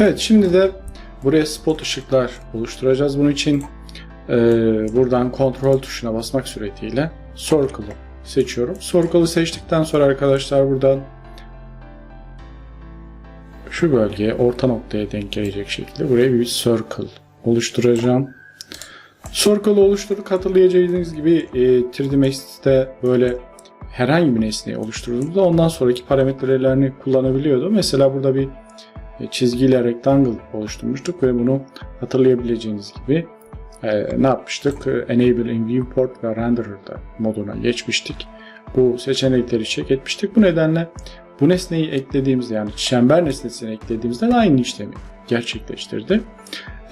Evet şimdi de buraya spot ışıklar oluşturacağız. Bunun için e, buradan kontrol tuşuna basmak suretiyle Circle'ı seçiyorum. Circle'ı seçtikten sonra arkadaşlar buradan şu bölgeye orta noktaya denk gelecek şekilde buraya bir circle oluşturacağım. Circle'ı oluşturduk. Hatırlayacağınız gibi e, 3D Max'te böyle herhangi bir nesneyi oluşturduğumuzda ondan sonraki parametrelerini kullanabiliyordu. Mesela burada bir çizgiyle rectangle oluşturmuştuk ve bunu hatırlayabileceğiniz gibi e, ne yapmıştık? E, Enable in Viewport ve Renderer'da moduna geçmiştik. Bu seçenekleri check etmiştik. Bu nedenle bu nesneyi eklediğimizde yani çember nesnesini eklediğimizde de aynı işlemi gerçekleştirdi.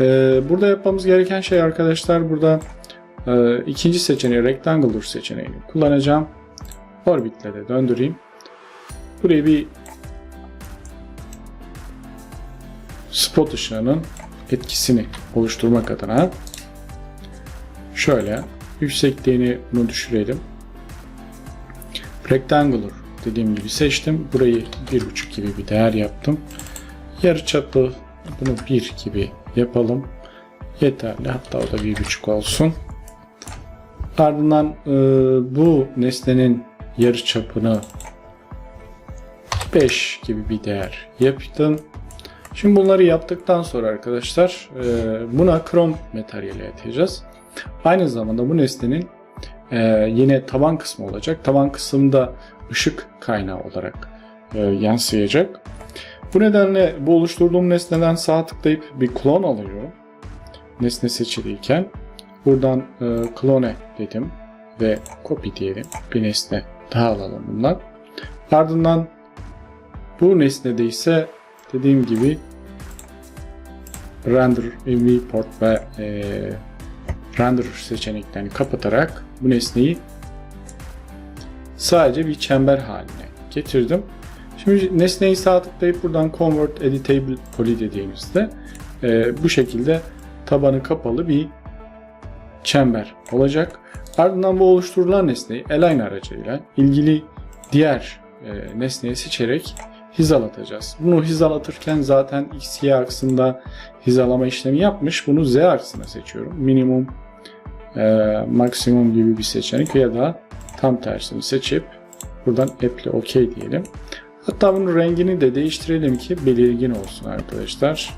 E, burada yapmamız gereken şey arkadaşlar burada e, ikinci seçeneği Rectangular seçeneğini kullanacağım. Orbitle de döndüreyim. Buraya bir spot ışığının etkisini oluşturmak adına şöyle yüksekliğini bunu düşürelim. Rectangular dediğim gibi seçtim. Burayı 1.5 gibi bir değer yaptım. Yarı çapı bunu 1 gibi yapalım. Yeterli. Hatta o da 1.5 olsun. Ardından e, bu nesnenin yarı çapını 5 gibi bir değer yaptım. Şimdi bunları yaptıktan sonra arkadaşlar e, buna krom materyali atacağız. Aynı zamanda bu nesnenin e, yine taban kısmı olacak. Taban kısımda ışık kaynağı olarak e, yansıyacak. Bu nedenle bu oluşturduğum nesneden sağ tıklayıp bir klon alıyorum. Nesne seçiliyken buradan klone dedim ve copy diyelim. Bir nesne daha alalım bundan. Ardından bu nesnede ise dediğim gibi render viewport ve e, render seçeneklerini kapatarak bu nesneyi sadece bir çember haline getirdim. Şimdi nesneyi sağ tıklayıp buradan convert editable poly dediğimizde e, bu şekilde tabanı kapalı bir çember olacak. Ardından bu oluşturulan nesneyi align aracıyla ilgili diğer e, nesneyi seçerek hizalatacağız. Bunu hizalatırken zaten x, y aksında hizalama işlemi yapmış. Bunu z aksına seçiyorum. Minimum, e, maksimum gibi bir seçenek ya da tam tersini seçip buradan apply OK diyelim. Hatta bunun rengini de değiştirelim ki belirgin olsun arkadaşlar.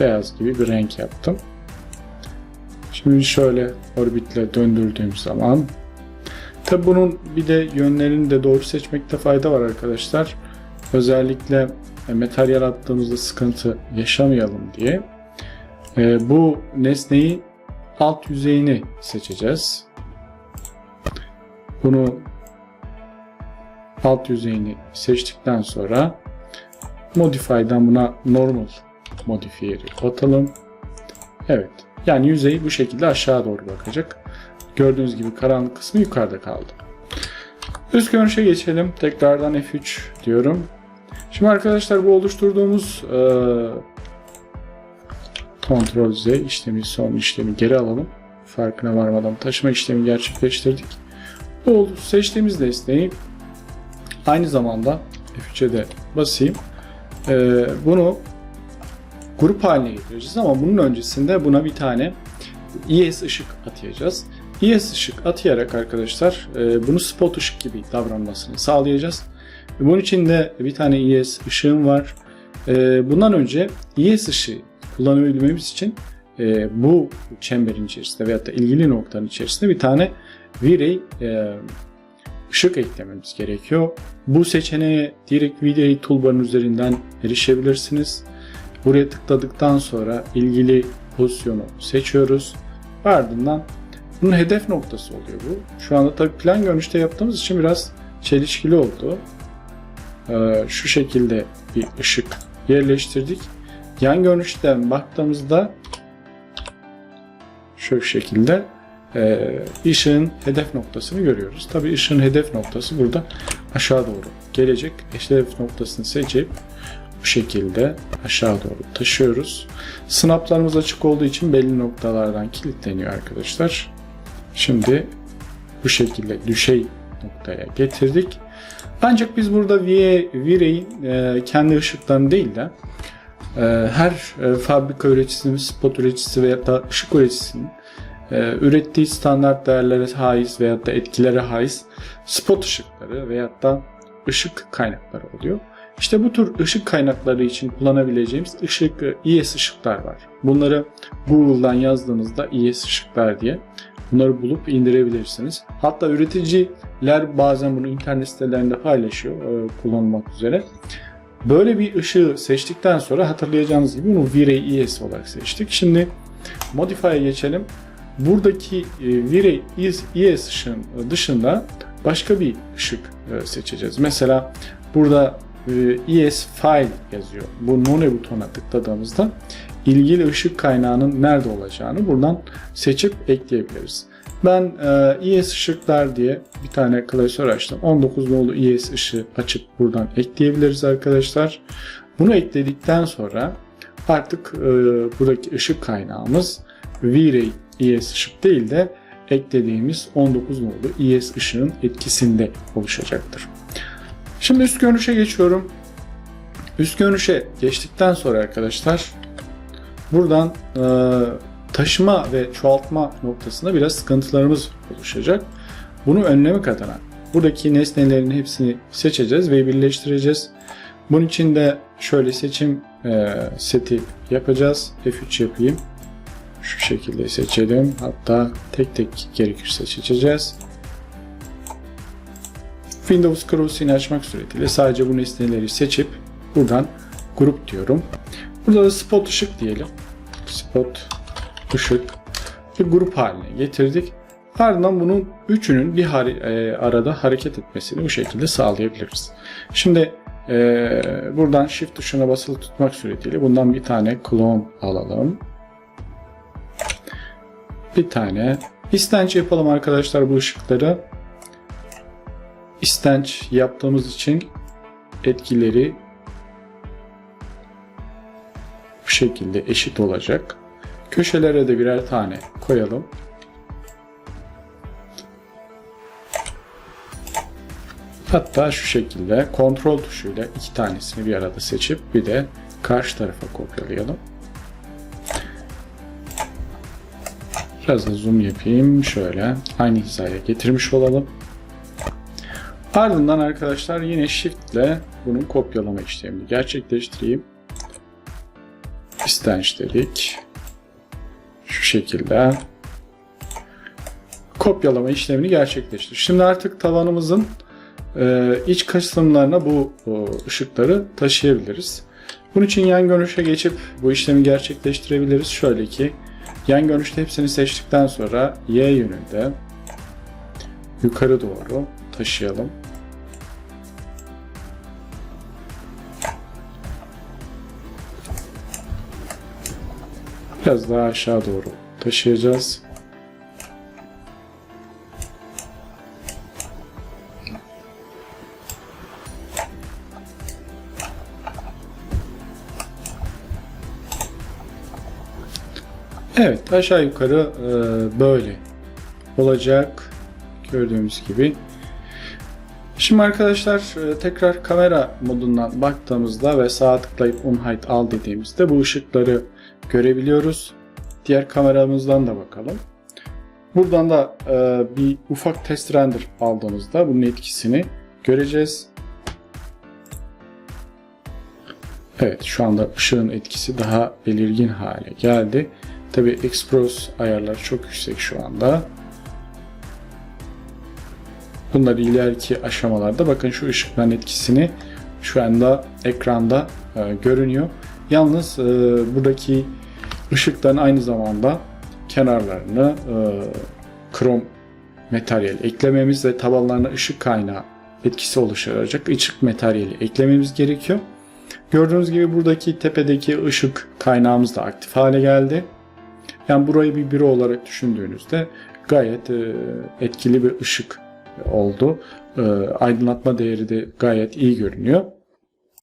Beyaz gibi bir renk yaptım. Şimdi şöyle orbitle döndürdüğüm zaman tabi bunun bir de yönlerini de doğru seçmekte fayda var arkadaşlar. Özellikle e, materyal attığımızda sıkıntı yaşamayalım diye e, bu nesneyi alt yüzeyini seçeceğiz. Bunu alt yüzeyini seçtikten sonra Modify'dan buna normal modifier'i atalım. Evet. Yani yüzey bu şekilde aşağı doğru bakacak. Gördüğünüz gibi karanlık kısmı yukarıda kaldı. Üst görünüşe geçelim. Tekrardan F3 diyorum. Şimdi arkadaşlar bu oluşturduğumuz e, kontrol Z işlemi son işlemi geri alalım. Farkına varmadan taşıma işlemi gerçekleştirdik. Bu seçtiğimiz nesneyi aynı zamanda F3'e de basayım. E, bunu grup haline getireceğiz ama bunun öncesinde buna bir tane ES ışık atayacağız. ES ışık atayarak arkadaşlar e, bunu spot ışık gibi davranmasını sağlayacağız. Bunun için de bir tane ES ışığım var. E, bundan önce ES ışığı kullanabilmemiz için e, bu çemberin içerisinde veyahut da ilgili noktanın içerisinde bir tane V-Ray ışık eklememiz gerekiyor. Bu seçeneğe direkt V-Ray toolbar'ın üzerinden erişebilirsiniz. Buraya tıkladıktan sonra ilgili pozisyonu seçiyoruz. Ardından bunun hedef noktası oluyor bu. Şu anda tabii plan görünüşte yaptığımız için biraz çelişkili oldu. Ee, şu şekilde bir ışık yerleştirdik. Yan görünüşten baktığımızda şu şekilde e, ışığın hedef noktasını görüyoruz. Tabii ışığın hedef noktası burada aşağı doğru gelecek. Hedef noktasını seçip bu şekilde aşağı doğru taşıyoruz. Snaplarımız açık olduğu için belli noktalardan kilitleniyor arkadaşlar. Şimdi bu şekilde düşey noktaya getirdik. Ancak biz burada V-Ray'in e, kendi ışıklarını değil de e, her e, fabrika üreticisinin, spot üreticisi veya da ışık üreticisinin e, ürettiği standart değerlere haiz veya da etkilere haiz spot ışıkları veya da ışık kaynakları oluyor. İşte bu tür ışık kaynakları için kullanabileceğimiz ışık e, IS ışıklar var. Bunları Google'dan yazdığınızda IS ışıklar diye bunları bulup indirebilirsiniz. Hatta üreticiler bazen bunu internet sitelerinde paylaşıyor e, kullanılmak üzere. Böyle bir ışığı seçtikten sonra hatırlayacağınız gibi bunu V-Ray ES olarak seçtik. Şimdi Modify'a geçelim. Buradaki e, V-Ray ES ışığın dışında başka bir ışık e, seçeceğiz. Mesela burada ES file yazıyor. Bu none butona tıkladığımızda ilgili ışık kaynağının nerede olacağını buradan seçip ekleyebiliriz. Ben e, ES ışıklar diye bir tane klasör açtım. 19 nolu ES ışığı açıp buradan ekleyebiliriz arkadaşlar. Bunu ekledikten sonra artık e, buradaki ışık kaynağımız V-Ray ES ışık değil de eklediğimiz 19 nolu ES ışığın etkisinde oluşacaktır. Şimdi üst görünüşe geçiyorum. Üst görünüşe geçtikten sonra arkadaşlar buradan e, taşıma ve çoğaltma noktasında biraz sıkıntılarımız oluşacak. Bunu önlemek adına buradaki nesnelerin hepsini seçeceğiz ve birleştireceğiz. Bunun için de şöyle seçim e, seti yapacağız. F3 yapayım. Şu şekilde seçelim. Hatta tek tek gerekirse seçeceğiz. Windows Crossing'i açmak suretiyle sadece bu nesneleri seçip buradan grup diyorum. Burada da spot ışık diyelim. Spot ışık bir grup haline getirdik. Ardından bunun üçünün bir e, arada hareket etmesini bu şekilde sağlayabiliriz. Şimdi e, buradan Shift tuşuna basılı tutmak suretiyle bundan bir tane clone alalım. Bir tane istenç yapalım arkadaşlar bu ışıkları. İstenç yaptığımız için etkileri bu şekilde eşit olacak. Köşelere de birer tane koyalım. Hatta şu şekilde kontrol tuşuyla iki tanesini bir arada seçip bir de karşı tarafa kopyalayalım. Biraz da zoom yapayım. Şöyle aynı hizaya getirmiş olalım. Ardından arkadaşlar yine Shift ile bunun kopyalama işlemini gerçekleştireyim. İstenç dedik. Şu şekilde kopyalama işlemini gerçekleştir. Şimdi artık tavanımızın e, iç kısımlarına bu ışıkları taşıyabiliriz. Bunun için yan görünüşe geçip bu işlemi gerçekleştirebiliriz. Şöyle ki yan görünüşte hepsini seçtikten sonra Y yönünde yukarı doğru taşıyalım. Biraz daha aşağı doğru taşıyacağız. Evet aşağı yukarı e, böyle olacak gördüğümüz gibi. Şimdi arkadaşlar e, tekrar kamera modundan baktığımızda ve sağ tıklayıp height al dediğimizde bu ışıkları görebiliyoruz. Diğer kameramızdan da bakalım. Buradan da e, bir ufak test render aldığımızda bunun etkisini göreceğiz. Evet şu anda ışığın etkisi daha belirgin hale geldi. Tabi Expros ayarlar çok yüksek şu anda. Bunlar ileriki aşamalarda bakın şu ışıkların etkisini şu anda ekranda e, görünüyor. Yalnız e, buradaki ışıkların aynı zamanda kenarlarını e, krom materyal eklememiz ve tabanlarına ışık kaynağı etkisi oluşturacak ışık materyali eklememiz gerekiyor. Gördüğünüz gibi buradaki tepedeki ışık kaynağımız da aktif hale geldi. Yani burayı bir büro olarak düşündüğünüzde gayet e, etkili bir ışık oldu. E, aydınlatma değeri de gayet iyi görünüyor.